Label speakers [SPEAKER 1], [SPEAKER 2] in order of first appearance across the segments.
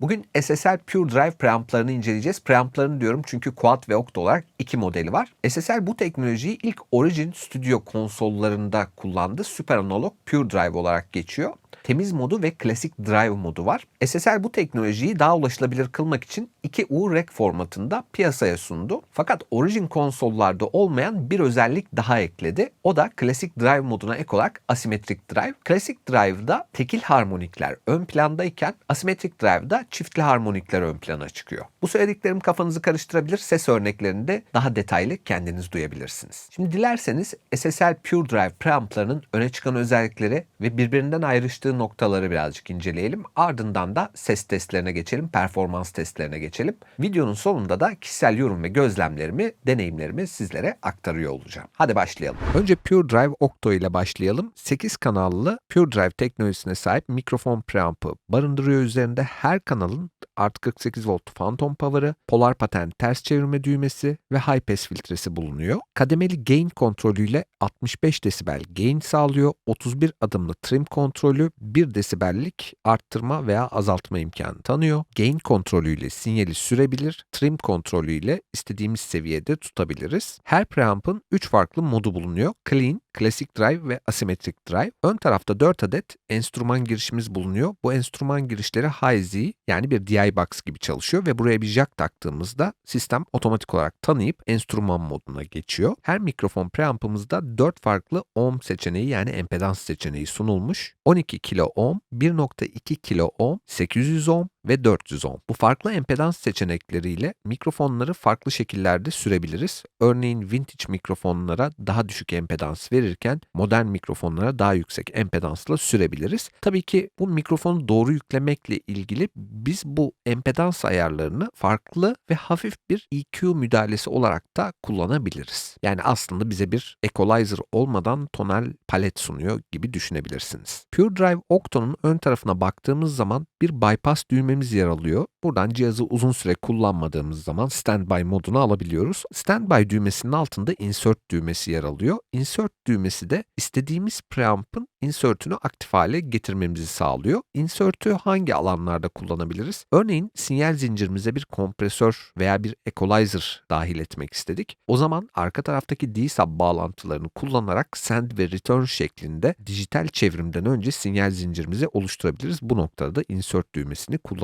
[SPEAKER 1] Bugün SSL Pure Drive preamplarını inceleyeceğiz. Preamplarını diyorum çünkü Quad ve Octa olarak iki modeli var. SSL bu teknolojiyi ilk Origin Studio konsollarında kullandı. Super Analog Pure Drive olarak geçiyor temiz modu ve klasik drive modu var. SSL bu teknolojiyi daha ulaşılabilir kılmak için 2U REC formatında piyasaya sundu. Fakat Origin konsollarda olmayan bir özellik daha ekledi. O da klasik drive moduna ek olarak asimetrik drive. Klasik drive'da tekil harmonikler ön plandayken asimetrik drive'da çiftli harmonikler ön plana çıkıyor. Bu söylediklerim kafanızı karıştırabilir. Ses örneklerinde daha detaylı kendiniz duyabilirsiniz. Şimdi dilerseniz SSL Pure Drive preamplarının öne çıkan özellikleri ve birbirinden ayrıştığı noktaları birazcık inceleyelim. Ardından da ses testlerine geçelim, performans testlerine geçelim. Videonun sonunda da kişisel yorum ve gözlemlerimi, deneyimlerimi sizlere aktarıyor olacağım. Hadi başlayalım. Önce Pure Drive Octo ile başlayalım. 8 kanallı Pure Drive teknolojisine sahip mikrofon preamp'ı barındırıyor üzerinde. Her kanalın artı 48 volt phantom power'ı, polar pattern ters çevirme düğmesi ve high pass filtresi bulunuyor. Kademeli gain kontrolüyle 65 desibel gain sağlıyor. 31 adımlı trim kontrolü 1 desibellik arttırma veya azaltma imkanı tanıyor. Gain kontrolüyle sinyali sürebilir. Trim kontrolüyle istediğimiz seviyede tutabiliriz. Her preamp'ın 3 farklı modu bulunuyor. Clean, Classic Drive ve Asymmetric Drive. Ön tarafta 4 adet enstrüman girişimiz bulunuyor. Bu enstrüman girişleri High-Z yani bir DI box gibi çalışıyor ve buraya bir jack taktığımızda sistem otomatik olarak tanıyıp enstrüman moduna geçiyor. Her mikrofon preamp'ımızda 4 farklı ohm seçeneği yani empedans seçeneği sunulmuş. 12 kilo ohm, 1.2 kilo ohm, 800 ohm ve 400 ohm. Bu farklı empedans seçenekleriyle mikrofonları farklı şekillerde sürebiliriz. Örneğin vintage mikrofonlara daha düşük empedans verirken modern mikrofonlara daha yüksek empedansla sürebiliriz. Tabii ki bu mikrofonu doğru yüklemekle ilgili biz bu empedans ayarlarını farklı ve hafif bir EQ müdahalesi olarak da kullanabiliriz. Yani aslında bize bir equalizer olmadan tonal palet sunuyor gibi düşünebilirsiniz. Pure Drive Octo'nun ön tarafına baktığımız zaman bir bypass düğmemiz yer alıyor. Buradan cihazı uzun süre kullanmadığımız zaman standby moduna alabiliyoruz. Standby düğmesinin altında insert düğmesi yer alıyor. Insert düğmesi de istediğimiz preamp'ın insert'ünü aktif hale getirmemizi sağlıyor. Insert'ü hangi alanlarda kullanabiliriz? Örneğin sinyal zincirimize bir kompresör veya bir equalizer dahil etmek istedik. O zaman arka taraftaki D-sub bağlantılarını kullanarak send ve return şeklinde dijital çevrimden önce sinyal zincirimizi oluşturabiliriz. Bu noktada da insert düğmesini kullanabiliriz.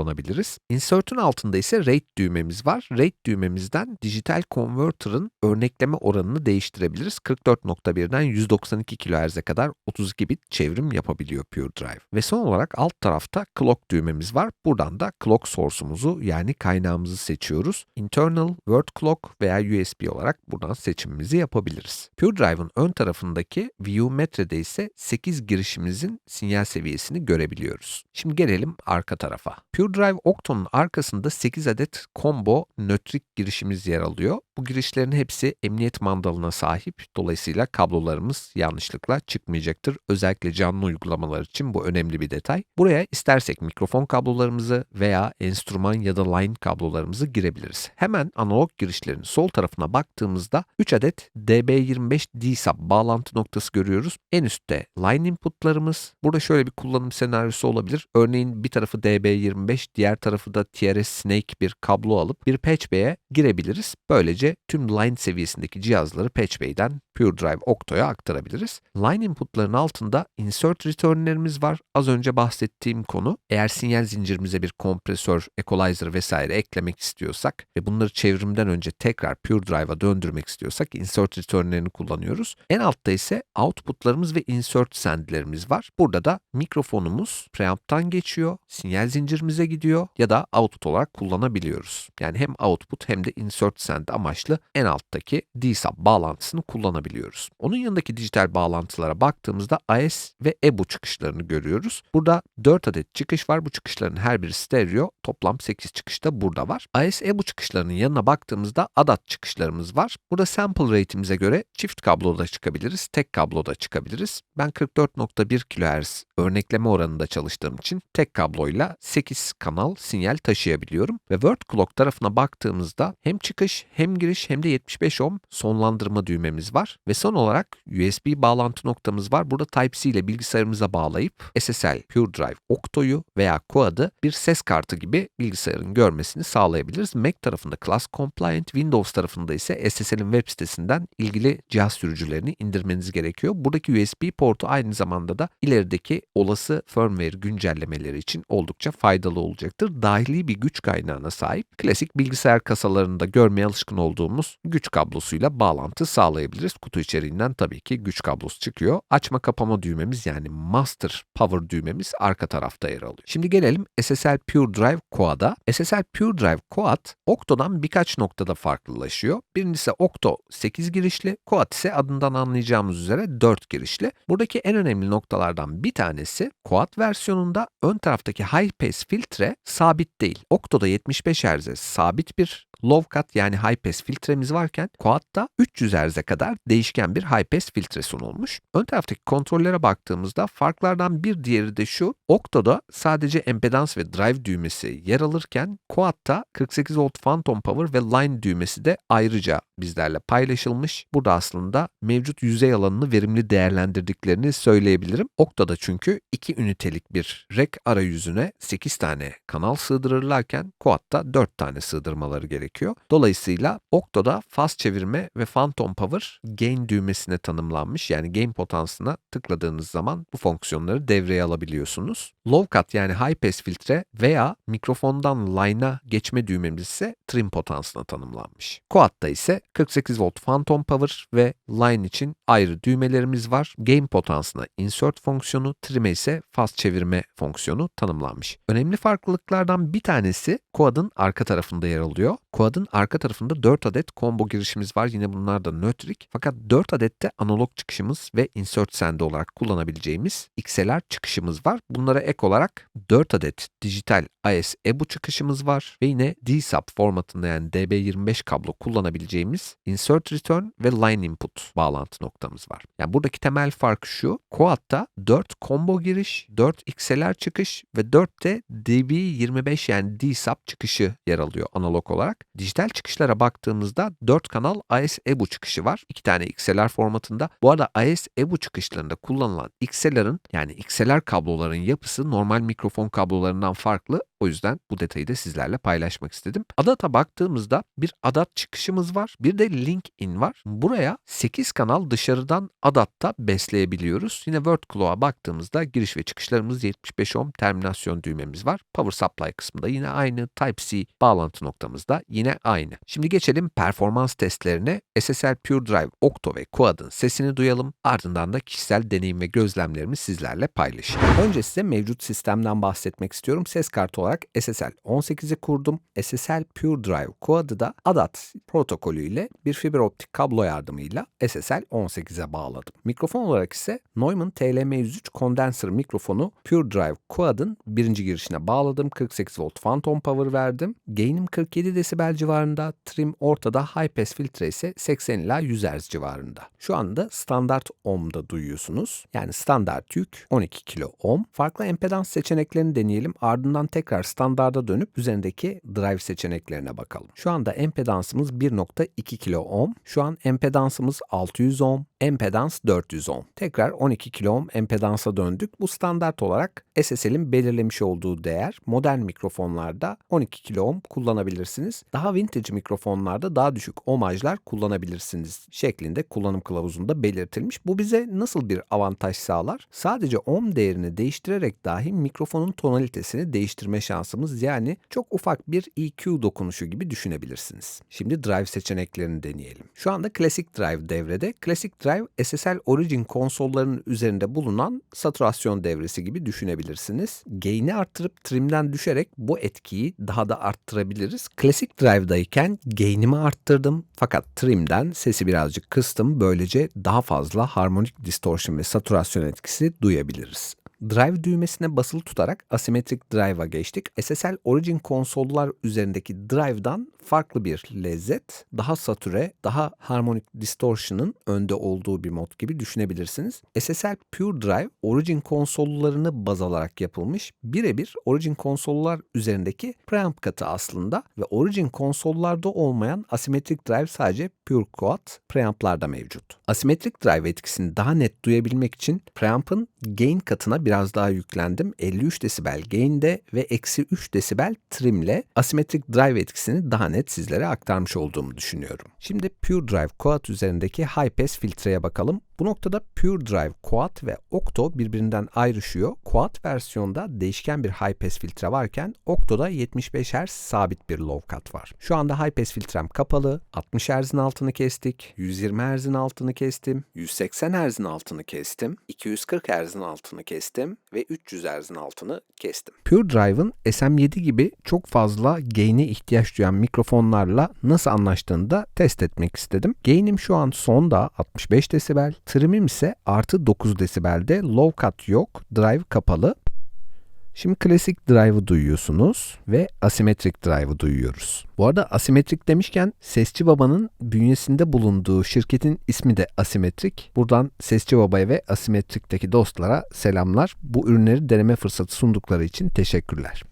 [SPEAKER 1] Insert'ün altında ise rate düğmemiz var. Rate düğmemizden dijital converter'ın örnekleme oranını değiştirebiliriz. 44.1'den 192 kHz'e kadar 32 bit çevrim yapabiliyor Pure Drive. Ve son olarak alt tarafta clock düğmemiz var. Buradan da clock source'umuzu yani kaynağımızı seçiyoruz. Internal, word clock veya USB olarak buradan seçimimizi yapabiliriz. Pure Drive'ın ön tarafındaki Viewmetre'de ise 8 girişimizin sinyal seviyesini görebiliyoruz. Şimdi gelelim arka tarafa. Pure Drive Octo'nun arkasında 8 adet combo nötrik girişimiz yer alıyor. Bu girişlerin hepsi emniyet mandalına sahip. Dolayısıyla kablolarımız yanlışlıkla çıkmayacaktır. Özellikle canlı uygulamalar için bu önemli bir detay. Buraya istersek mikrofon kablolarımızı veya enstrüman ya da line kablolarımızı girebiliriz. Hemen analog girişlerin sol tarafına baktığımızda 3 adet DB25 D-sub bağlantı noktası görüyoruz. En üstte line inputlarımız. Burada şöyle bir kullanım senaryosu olabilir. Örneğin bir tarafı DB25, diğer tarafı da TRS Snake bir kablo alıp bir patch bay'e girebiliriz. Böylece tüm line seviyesindeki cihazları patch bay'den Pure Drive Octo'ya aktarabiliriz. Line inputların altında insert return'lerimiz var. Az önce bahsettiğim konu. Eğer sinyal zincirimize bir kompresör, equalizer vesaire eklemek istiyorsak ve bunları çevrimden önce tekrar Pure Drive'a döndürmek istiyorsak insert return'lerini kullanıyoruz. En altta ise outputlarımız ve insert send'lerimiz var. Burada da mikrofonumuz preamp'tan geçiyor, sinyal zincirimize gidiyor ya da output olarak kullanabiliyoruz. Yani hem output hem de insert send amaçlı en alttaki D-sub bağlantısını kullanabiliyoruz. Onun yanındaki dijital bağlantılara baktığımızda AS ve EBU çıkışlarını görüyoruz. Burada 4 adet çıkış var. Bu çıkışların her biri stereo. Toplam 8 çıkış da burada var. AS EBU çıkışlarının yanına baktığımızda ADAT çıkışlarımız var. Burada sample rate'imize göre çift kabloda çıkabiliriz, tek kabloda çıkabiliriz. Ben 44.1 kHz örnekleme oranında çalıştığım için tek kabloyla 8 kanal sinyal taşıyabiliyorum ve word clock tarafına baktığımızda hem çıkış hem giriş hem de 75 ohm sonlandırma düğmemiz var. Ve son olarak USB bağlantı noktamız var. Burada Type-C ile bilgisayarımıza bağlayıp SSL, Pure Drive, Octo'yu veya Quad'ı bir ses kartı gibi bilgisayarın görmesini sağlayabiliriz. Mac tarafında Class Compliant, Windows tarafında ise SSL'in web sitesinden ilgili cihaz sürücülerini indirmeniz gerekiyor. Buradaki USB portu aynı zamanda da ilerideki olası firmware güncellemeleri için oldukça faydalı olacaktır. Dahili bir güç kaynağına sahip klasik bilgisayar kasalarında görmeye alışkın olduğumuz güç kablosuyla bağlantı sağlayabiliriz. Kutu içeriğinden tabii ki güç kablosu çıkıyor. Açma kapama düğmemiz yani master power düğmemiz arka tarafta yer alıyor. Şimdi gelelim SSL Pure Drive Quad'a. SSL Pure Drive Quad Octo'dan birkaç noktada farklılaşıyor. Birincisi Octo 8 girişli, Quad ise adından anlayacağımız üzere 4 girişli. Buradaki en önemli noktalardan bir tanesi Quad versiyonunda ön taraftaki high pass filtre sabit değil. Octo'da 75 Hz'e sabit bir low cut yani high pass filtremiz varken Quad'da 300 Hz'e kadar değişken bir high pass filtre sunulmuş. Ön taraftaki kontrollere baktığımızda farklardan bir diğeri de şu. Octo'da sadece empedans ve drive düğmesi yer alırken Quad'da 48 volt phantom power ve line düğmesi de ayrıca bizlerle paylaşılmış. Burada aslında mevcut yüzey alanını verimli değerlendirdiklerini söyleyebilirim. Octo'da çünkü 2 ünitelik bir rek arayüzüne 8 tane kanal sığdırırlarken Quad'da 4 tane sığdırmaları gerekiyor. Dolayısıyla Octo'da fast çevirme ve phantom power gain düğmesine tanımlanmış. Yani gain potansına tıkladığınız zaman bu fonksiyonları devreye alabiliyorsunuz. Low cut yani high pass filtre veya mikrofondan line'a geçme düğmemiz ise trim potansına tanımlanmış. Quad'da ise 48 volt phantom power ve line için ayrı düğmelerimiz var. Gain potansına insert fonksiyonu, trim'e ise fast çevirme fonksiyonu tanımlanmış. Önemli farklılıklardan bir tanesi Quad'ın arka tarafında yer alıyor. Quad'ın arka tarafında 4 adet combo girişimiz var. Yine bunlar da nötrik. Fakat 4 adet de analog çıkışımız ve insert sende olarak kullanabileceğimiz XLR çıkışımız var. Bunlara ek olarak 4 adet dijital AS EBU çıkışımız var ve yine D-Sub formatında yani DB25 kablo kullanabileceğimiz insert return ve line input bağlantı noktamız var. Yani buradaki temel fark şu. Quad'da 4 combo giriş, 4 XLR çıkış ve 4 de DB25 yani D-Sub çıkışı yer alıyor analog olarak. Dijital çıkışlara baktığımızda 4 kanal AS EBU çıkışı var. 2 tane XLR formatında. Bu arada AS EBU çıkışlarında kullanılan XLR'ın yani XLR kabloların yapısı normal mikrofon kablolarından farklı. O yüzden bu detayı da sizlerle paylaşmak istedim. ADAT'a baktığımızda bir ADAT çıkışımız var. Bir de link in var. Buraya 8 kanal dışarıdan ADAT'ta besleyebiliyoruz. Yine Wordclaw'a baktığımızda giriş ve çıkışlarımız 75 ohm terminasyon düğmemiz var. Power supply kısmında yine aynı. Type-C bağlantı noktamız da yine aynı. Şimdi geçelim performans testlerine. SSL Pure Drive, Octo ve Quad'ın sesini duyalım. Ardından da kişisel deneyim ve gözlemlerimi sizlerle paylaşayım. Önce size mevcut sistemden bahsetmek istiyorum. Ses kartı olarak SSL 18'i kurdum. SSL Pure Drive Quad'ı da ADAT protokolü ile bir fiber optik kablo yardımıyla SSL 18'e bağladım. Mikrofon olarak ise Neumann TLM103 kondenser mikrofonu Pure Drive Quad'ın birinci girişine bağladım. 48 volt phantom power verdim. Gain'im 47 desibel civarında. Trim ortada. High pass filtre ise 80 ila 100 Hz civarında. Şu anda standart ohm'da duyuyorsunuz. Yani standart yük 12 kilo ohm. Farklı empedans seçeneklerini deneyelim. Ardından tekrar standarda dönüp üzerindeki drive seçeneklerine bakalım. Şu anda empedansımız 1.2 kilo ohm. Şu an empedansımız 600 ohm. Empedans 400 ohm. Tekrar 12 kilo ohm empedansa döndük. Bu standart olarak SSL'in belirlemiş olduğu değer. Modern mikrofonlarda 12 kilo ohm kullanabilirsiniz. Daha vintage mikrofonlarda daha düşük ohmajlar kullanabilirsiniz şeklinde kullanım kılavuzunda belirtilmiş. Bu bize nasıl bir avantaj sağlar? Sadece ohm değerini değiştirerek dahi mikrofonun tonalitesini değiştirme şansımız yani çok ufak bir EQ dokunuşu gibi düşünebilirsiniz. Şimdi drive seçeneklerini deneyelim. Şu anda Classic Drive devrede. Classic Drive SSL Origin konsollarının üzerinde bulunan saturasyon devresi gibi düşünebilirsiniz. Gain'i arttırıp trimden düşerek bu etkiyi daha da arttırabiliriz. Classic Drive'dayken gain'imi arttırdım fakat trimden sesi birazcık kıstım. Böylece daha fazla harmonik distortion ve saturasyon etkisi duyabiliriz. Drive düğmesine basılı tutarak asimetrik drive'a geçtik. SSL Origin konsollar üzerindeki drive'dan farklı bir lezzet, daha satüre, daha harmonik distortion'ın önde olduğu bir mod gibi düşünebilirsiniz. SSL Pure Drive Origin konsollarını baz alarak yapılmış birebir Origin konsollar üzerindeki preamp katı aslında ve Origin konsollarda olmayan asimetrik drive sadece Pure Quad preamplarda mevcut. Asimetrik drive etkisini daha net duyabilmek için preamp'ın gain katına biraz daha yüklendim. 53 desibel gain'de ve eksi 3 desibel trim'le asimetrik drive etkisini daha net sizlere aktarmış olduğumu düşünüyorum. Şimdi Pure Drive Quad üzerindeki High Pass filtreye bakalım. Bu noktada Pure Drive Quad ve Octo birbirinden ayrışıyor. Quad versiyonda değişken bir High Pass filtre varken Octo'da 75 Hz sabit bir low cut var. Şu anda High Pass filtrem kapalı. 60 Hz'in altını kestik. 120 Hz'in altını kestim. 180 Hz'in altını kestim. 240 Hz'in altını kestim ve 300 Hz'in altını kestim. Pure Drive'ın SM7 gibi çok fazla gain'e ihtiyaç duyan mikrofonlarla nasıl anlaştığını da test etmek istedim. Gain'im şu an sonda 65 desibel, trim'im ise artı 9 desibelde, low cut yok, drive kapalı. Şimdi klasik drive'ı duyuyorsunuz ve asimetrik drive'ı duyuyoruz. Bu arada asimetrik demişken Sesçi Baba'nın bünyesinde bulunduğu şirketin ismi de asimetrik. Buradan Sesçi Baba'ya ve asimetrikteki dostlara selamlar. Bu ürünleri deneme fırsatı sundukları için teşekkürler.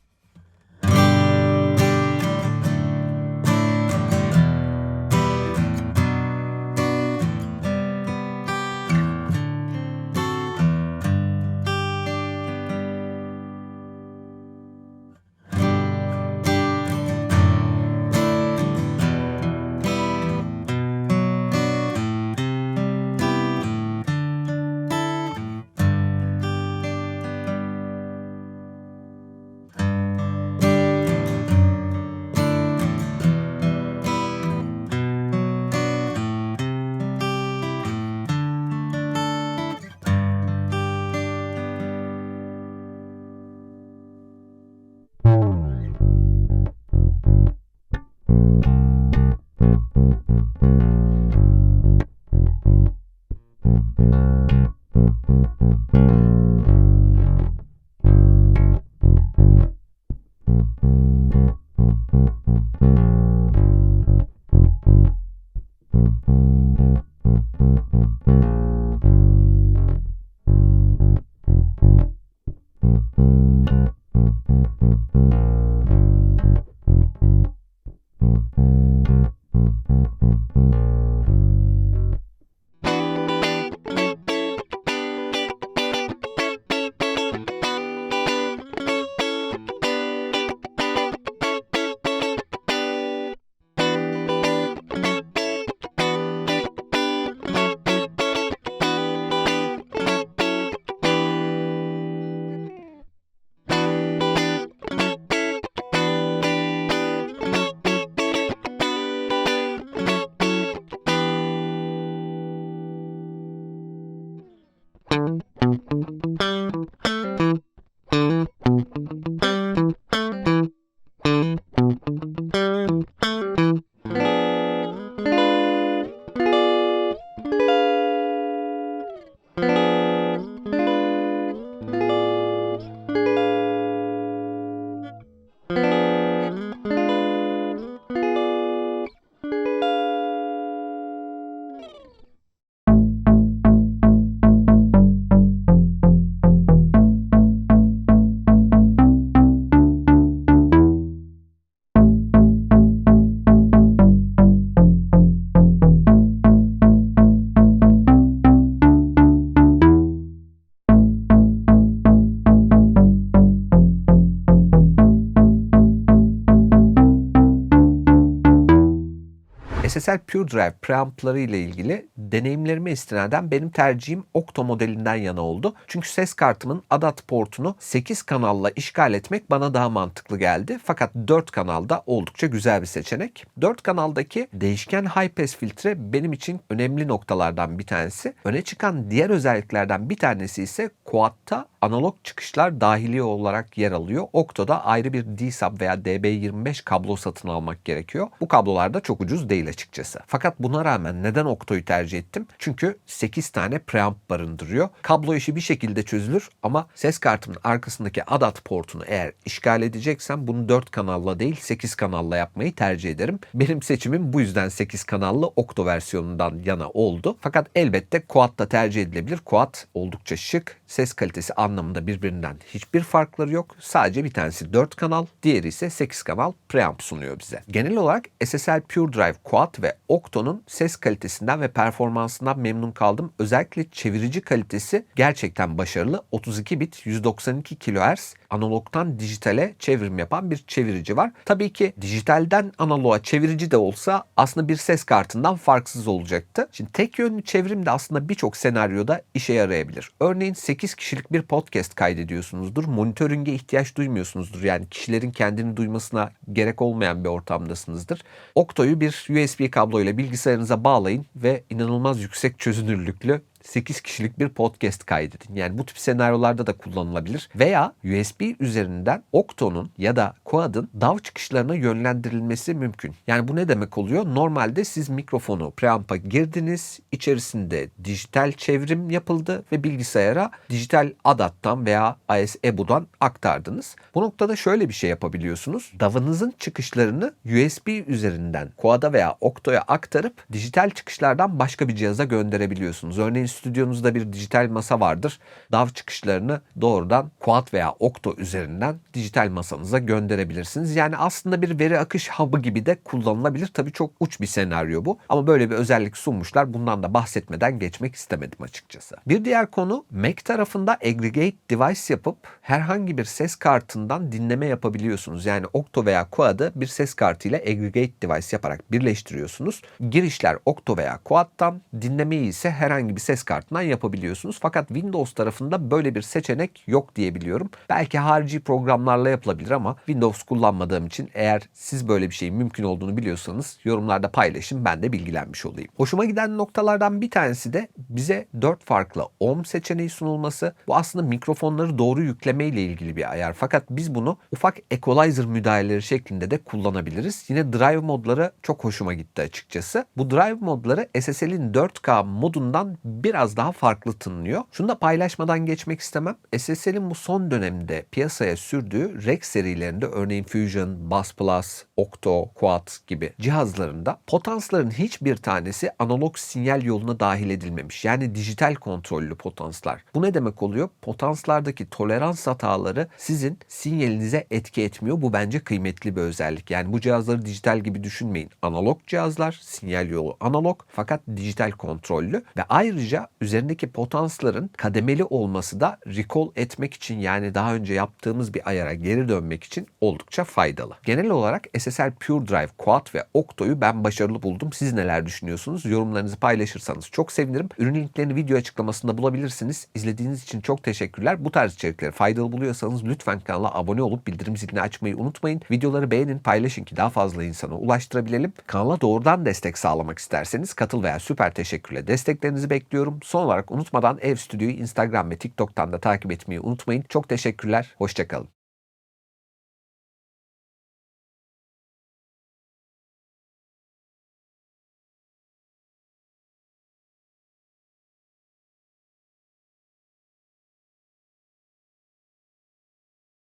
[SPEAKER 1] SSL Pure Drive preampları ile ilgili deneyimlerime istinaden benim tercihim Octo modelinden yana oldu. Çünkü ses kartımın ADAT portunu 8 kanalla işgal etmek bana daha mantıklı geldi. Fakat 4 kanalda oldukça güzel bir seçenek. 4 kanaldaki değişken high pass filtre benim için önemli noktalardan bir tanesi. Öne çıkan diğer özelliklerden bir tanesi ise Quad'ta analog çıkışlar dahili olarak yer alıyor. Octo'da ayrı bir D-Sub veya DB25 kablo satın almak gerekiyor. Bu kablolar da çok ucuz değil açıkçası. Fakat buna rağmen neden Octo'yu tercih ettim? Çünkü 8 tane preamp barındırıyor. Kablo işi bir şekilde çözülür ama ses kartımın arkasındaki ADAT portunu eğer işgal edeceksem bunu 4 kanalla değil 8 kanalla yapmayı tercih ederim. Benim seçimim bu yüzden 8 kanallı Octo versiyonundan yana oldu. Fakat elbette Quad da tercih edilebilir. Quad oldukça şık. Ses kalitesi anlamında birbirinden hiçbir farkları yok. Sadece bir tanesi 4 kanal, diğeri ise 8 kanal preamp sunuyor bize. Genel olarak SSL Pure Drive Quad ve Octo'nun ses kalitesinden ve performansından memnun kaldım. Özellikle çevirici kalitesi gerçekten başarılı. 32 bit 192 kHz analogtan dijitale çevrim yapan bir çevirici var. Tabii ki dijitalden analoğa çevirici de olsa aslında bir ses kartından farksız olacaktı. Şimdi tek yönlü çevrim de aslında birçok senaryoda işe yarayabilir. Örneğin 8 kişilik bir podcast kaydediyorsunuzdur. Monitörünge ihtiyaç duymuyorsunuzdur. Yani kişilerin kendini duymasına gerek olmayan bir ortamdasınızdır. Octo'yu bir USB kabloyla bilgisayarınıza bağlayın ve inanılmaz yüksek çözünürlüklü 8 kişilik bir podcast kaydedin. Yani bu tip senaryolarda da kullanılabilir. Veya USB üzerinden Octo'nun ya da Quad'ın DAW çıkışlarına yönlendirilmesi mümkün. Yani bu ne demek oluyor? Normalde siz mikrofonu preamp'a girdiniz, içerisinde dijital çevrim yapıldı ve bilgisayara dijital ADAT'tan veya AS-EBU'dan aktardınız. Bu noktada şöyle bir şey yapabiliyorsunuz. DAW'ınızın çıkışlarını USB üzerinden Quad'a veya Octo'ya aktarıp dijital çıkışlardan başka bir cihaza gönderebiliyorsunuz. Örneğin stüdyonuzda bir dijital masa vardır. DAW çıkışlarını doğrudan Quad veya Octo üzerinden dijital masanıza gönderebilirsiniz. Yani aslında bir veri akış hub'ı gibi de kullanılabilir. Tabii çok uç bir senaryo bu. Ama böyle bir özellik sunmuşlar. Bundan da bahsetmeden geçmek istemedim açıkçası. Bir diğer konu Mac tarafında aggregate device yapıp herhangi bir ses kartından dinleme yapabiliyorsunuz. Yani Octo veya Quad'ı bir ses kartı ile aggregate device yaparak birleştiriyorsunuz. Girişler Octo veya Quad'dan, dinlemeyi ise herhangi bir ses kartından yapabiliyorsunuz. Fakat Windows tarafında böyle bir seçenek yok diyebiliyorum. Belki harici programlarla yapılabilir ama Windows kullanmadığım için eğer siz böyle bir şeyin mümkün olduğunu biliyorsanız yorumlarda paylaşın ben de bilgilenmiş olayım. Hoşuma giden noktalardan bir tanesi de bize 4 farklı ohm seçeneği sunulması. Bu aslında mikrofonları doğru yükleme ile ilgili bir ayar. Fakat biz bunu ufak equalizer müdahaleleri şeklinde de kullanabiliriz. Yine drive modları çok hoşuma gitti açıkçası. Bu drive modları SSL'in 4K modundan biraz daha farklı tınlıyor. Şunu da paylaşmadan geçmek istemem. SSL'in bu son dönemde piyasaya sürdüğü Rex serilerinde örneğin Fusion, Bass Plus, Octo, Quad gibi cihazlarında potansların hiçbir tanesi analog sinyal yoluna dahil edilmemiş. Yani dijital kontrollü potanslar. Bu ne demek oluyor? Potanslardaki tolerans hataları sizin sinyalinize etki etmiyor. Bu bence kıymetli bir özellik. Yani bu cihazları dijital gibi düşünmeyin. Analog cihazlar, sinyal yolu analog fakat dijital kontrollü ve ayrıca üzerindeki potansların kademeli olması da recall etmek için yani daha önce yaptığımız bir ayara geri dönmek için oldukça faydalı. Genel olarak SSL Pure Drive, Quad ve Octo'yu ben başarılı buldum. Siz neler düşünüyorsunuz? Yorumlarınızı paylaşırsanız çok sevinirim. Ürün linklerini video açıklamasında bulabilirsiniz. İzlediğiniz için çok teşekkürler. Bu tarz içerikleri faydalı buluyorsanız lütfen kanala abone olup bildirim zilini açmayı unutmayın. Videoları beğenin, paylaşın ki daha fazla insana ulaştırabilelim. Kanala doğrudan destek sağlamak isterseniz katıl veya süper teşekkürle desteklerinizi bekliyorum. Son olarak unutmadan Ev Stüdyo'yu Instagram ve TikTok'tan da takip etmeyi unutmayın. Çok teşekkürler. Hoşçakalın.